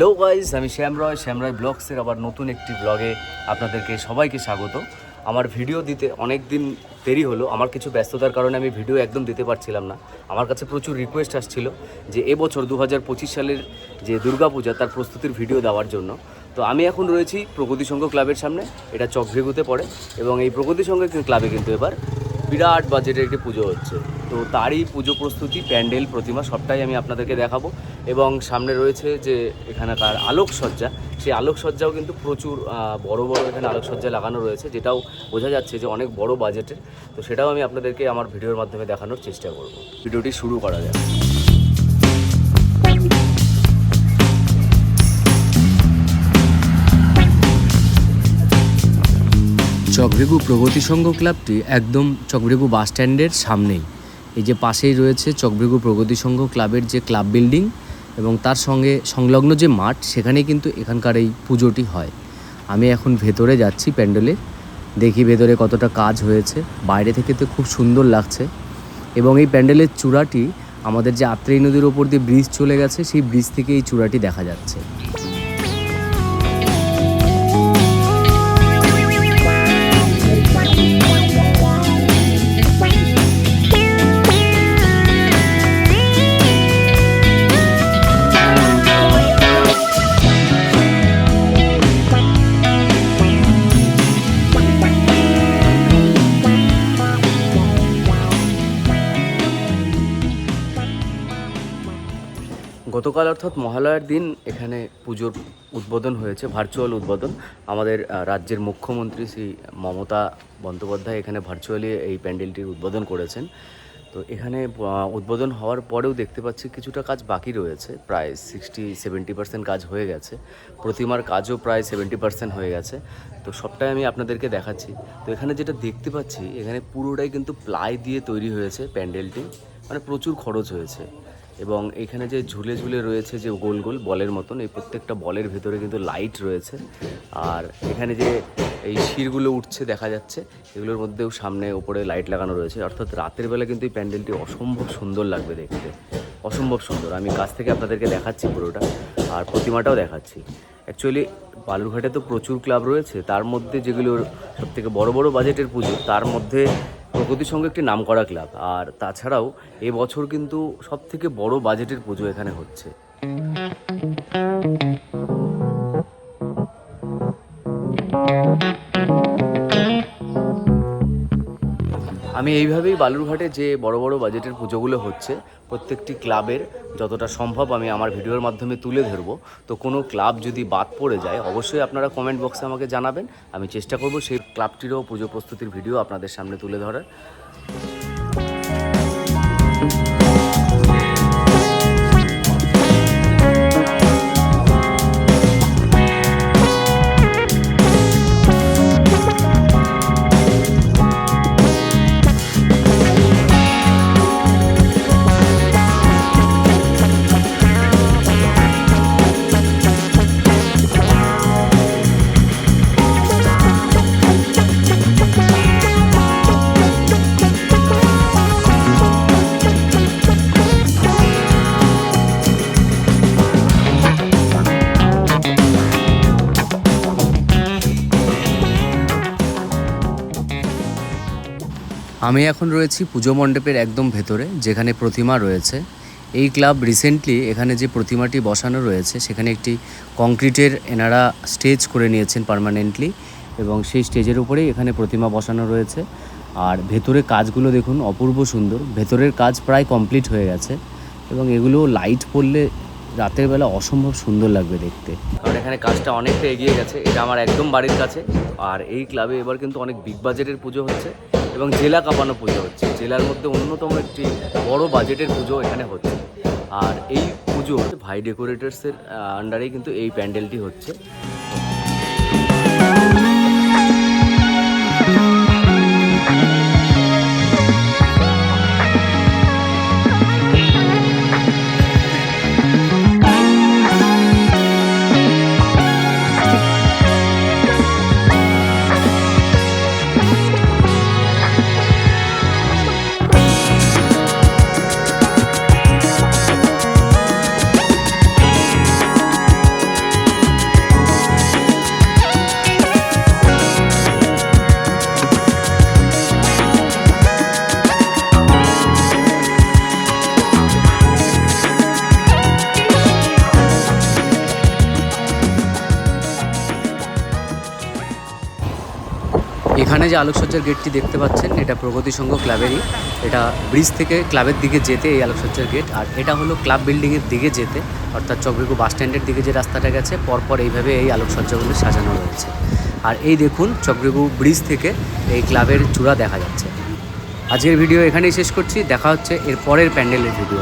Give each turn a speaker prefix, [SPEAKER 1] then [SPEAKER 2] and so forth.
[SPEAKER 1] Hello guys আমি শ্যাম রয় শ্যাম রয় ব্লগসের আবার নতুন একটি ব্লগে আপনাদেরকে সবাইকে স্বাগত। আমার ভিডিও দিতে অনেক দিন দেরি হলো, আমার কিছু ব্যস্ততার কারণে আমি ভিডিও একদম দিতে পারছিলাম না। আমার কাছে প্রচুর রিকোয়েস্ট আসছিল যে এবছর দু হাজার পঁচিশ সালের যে দুর্গাপূজা, তার প্রস্তুতির ভিডিও দেওয়ার জন্য। তো আমি এখন রয়েছি প্রগতি সংঘ ক্লাবের সামনে, এটা চকভেগুতে পড়ে, এবং এই প্রগতি সংঘ ক্লাবে কিন্তু এবার বিরাট বাজেটের একটি পুজো হচ্ছে। তো তারই পুজো প্রস্তুতি, প্যান্ডেল, প্রতিমা সবটাই আমি আপনাদেরকে দেখাবো। এবং সামনে রয়েছে যে এখানকার আলোকসজ্জা। সেই আলোকসজ্জাও কিন্তু প্রচুর বড় বড় এখানে আলোকসজ্জা লাগানো রয়েছে, যেটাও বোঝা যাচ্ছে যে অনেক বড় বাজেটের তো সেটাও আমি আপনাদেরকে আমার ভিডিওর মাধ্যমে দেখানোর চেষ্টা করব। ভিডিওটি শুরু করা যাক। চকভেগু প্রগতি সংঘ ক্লাবটি একদম চকভেগু বাস স্ট্যান্ডের সামনেই। এই যে পাশেই রয়েছে চকভেগু প্রগতি সংঘ ক্লাবের যে ক্লাব বিল্ডিং এবং তার সঙ্গে সংলগ্ন যে মাঠ, সেখানেই কিন্তু এখানকার এই পুজোটি হয়। আমি এখন ভেতরে যাচ্ছি প্যান্ডেলে, দেখি ভেতরে কতটা কাজ হয়েছে। বাইরে থেকে তো খুব সুন্দর লাগছে এবং এই প্যান্ডেলের চূড়াটি আমাদের যে আত্রেই নদীর ওপর দিয়ে ব্রিজ চলে গেছে, সেই ব্রিজ থেকে এই চূড়াটি দেখা যাচ্ছে। গতকাল অর্থাৎ মহালয়ার দিন এখানে পুজোর উদ্বোধন হয়েছে ভার্চুয়াল উদ্বোধন। আমাদের রাজ্যের মুখ্যমন্ত্রী শ্রী মমতা বন্দ্যোপাধ্যায় এখানে ভার্চুয়ালি এই প্যান্ডেলটির উদ্বোধন করেছেন। তো এখানে উদ্বোধন হওয়ার পরেও দেখতে পাচ্ছি কিছুটা কাজ বাকি রয়েছে, প্রায় সিক্সটি সেভেন্টি পার্সেন্ট কাজ হয়ে গেছে। প্রতিমার কাজও প্রায় সেভেন্টি পার্সেন্ট হয়ে গেছে। তো সবটাই আমি আপনাদেরকে দেখাচ্ছি। তো এখানে যেটা দেখতে পাচ্ছি, এখানে পুরোটাই কিন্তু প্লাই দিয়ে তৈরি হয়েছে প্যান্ডেলটি। মানে প্রচুর খরচ হয়েছে। এবং এখানে যে ঝুলে ঝুলে রয়েছে যে গোল গোল বলের মতন, এই প্রত্যেকটা বলের ভেতরে কিন্তু লাইট রয়েছে। আর এখানে যে এই শিরগুলো উঠছে দেখা যাচ্ছে, এগুলোর মধ্যেও সামনে উপরে লাইট লাগানো রয়েছে। অর্থাৎ রাতের বেলা কিন্তু এই প্যান্ডেলটি অসম্ভব সুন্দর লাগবে দেখতে। অসম্ভব সুন্দর। আমি কাছ থেকে আপনাদেরকে দেখাচ্ছি পুরোটা আর প্রতিমাটাও দেখাচ্ছি। অ্যাকচুয়ালি বালুরঘাটে তো প্রচুর ক্লাব রয়েছে। তার মধ্যে যেগুলোর সবথেকে বড় বড় বাজেটের পুজো, তার মধ্যে প্রগতির সঙ্গে একটি নাম করা ক্লাব। আর তাছাড়াও এবছর কিন্তু সব থেকে বড় বাজেটের পুজো এখানে হচ্ছে। আমি এইভাবেই বালুরঘাটে যে বড় বড় বাজেটের পুজোগুলো হচ্ছে, প্রত্যেকটি ক্লাবের যতটা সম্ভব আমি আমার ভিডিওর মাধ্যমে তুলে ধরব। তো কোনো ক্লাব যদি বাদ পড়ে যায়, অবশ্যই আপনারা কমেন্ট বক্সে আমাকে জানাবেন। আমি চেষ্টা করব সেই ক্লাবটিরও পুজো প্রস্তুতির ভিডিও আপনাদের সামনে তুলে ধরার। আমি এখন রয়েছি পুজো মণ্ডপের একদম ভেতরে, যেখানে প্রতিমা রয়েছে। এই ক্লাব রিসেন্টলি এখানে যে প্রতিমাটি বসানো রয়েছে, সেখানে একটি কংক্রিটের এনারা স্টেজ করে নিয়েছেন পার্মানেন্টলি এবং সেই স্টেজের উপরেই এখানে প্রতিমা বসানো রয়েছে। আর ভেতরে কাজগুলো দেখুন, অপূর্ব সুন্দর। ভেতরের কাজ প্রায় কমপ্লিট হয়ে গেছে এবং এগুলো লাইট পড়লে রাতের বেলা অসম্ভব সুন্দর লাগবে দেখতে। কারণ এখানে কাজটা অনেকটা এগিয়ে গেছে, এটা আমার একদম বাড়ির কাছে। আর এই ক্লাবে এবার কিন্তু অনেক বিগ বাজেটের পুজো হচ্ছে। এবং জেলা কাঁপানো পুজো হচ্ছে। জেলার মধ্যে অন্যতম একটি বড় বাজেটের পুজো এখানে হচ্ছে। আর এই পুজোর ভাই ডেকোরেটার্সের আন্ডারেই কিন্তু এই প্যান্ডেলটি হচ্ছে। এখানে যে আলোকসজ্জার গেটটি দেখতে পাচ্ছেন, এটা প্রগতি সংঘ ক্লাবেরই। এটা ব্রিজ থেকে ক্লাবের দিকে যেতে এই আলোকসজ্জার গেট আর এটা হলো ক্লাব বিল্ডিংয়ের দিকে যেতে, অর্থাৎ চক্রগু বাস স্ট্যান্ডের দিকে যে রাস্তাটা গেছে, পরপর এইভাবে এই আলোকসজ্জাগুলো সাজানো রয়েছে। আর এই দেখুন, চক্রগু ব্রিজ থেকে এই ক্লাবের চূড়া দেখা যাচ্ছে। আজকের ভিডিও এখানেই শেষ করছি, দেখা হচ্ছে এর পরের প্যান্ডেলের ভিডিও